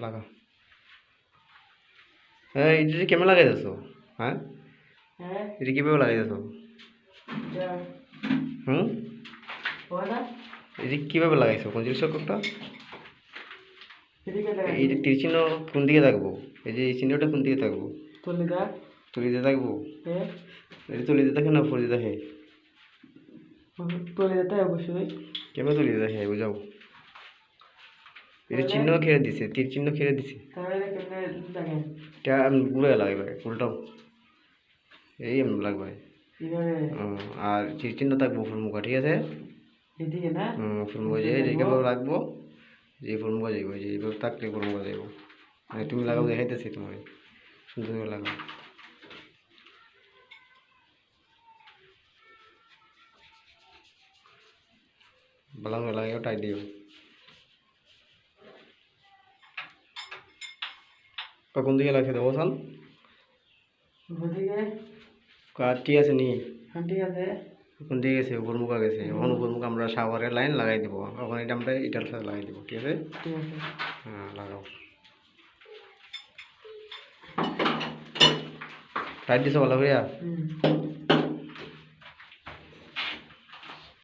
লাগা। হ্যাঁ এটা কেমন লাগাই দিছ হ্যাঁ হ্যাঁ এটা কীভাবে লাগাই দিছ যা হুম? এটা কীভাবে লাগাইছো কোন জিনিস কোনটা এই যে তীর চিহ্ন কোন দিকে থাকব? এই যে এই চিহ্নটা কোন দিকে থাকব? তুলিতে থাকব? এটা তুলিতে থাকে না ফুলিতে থাকে তুলি দিতে অবশ্যই কেমন তুলিতে থাকে বুঝাও এটা চিহ্ন খেয়ে দিছে তীর চিহ্ন খেয়ে দিছে। এটা পুরো লাগবে উল্টাও এই এমন লাগবে। আর তীর চিহ্ন থাকব ফুলমুখা ঠিক আছে? ফুলমুখা যে যেভাবে রাখব যে ফুলমুখা যাইব যে এইভাবে থাকলে ফুলমুখা যাইব। তুমি লাগাও দেখাইতেছি তোমার সুন্দর করে লাগাও। ভালো করে লাগাইও দিও। কোন দিকে লাগছে দেবো সাল কাঠটি আছে নি? কোন দিকে গেছে উপর মুখা গেছে। এখন উপর মুখ আমরা শাওয়ারের লাইন লাগাই দিব। এখন এটা আমরা এটার সাথে লাগাই দিব ঠিক আছে? হ্যাঁ লাগাও। টাইট দিছো ভালো করিয়া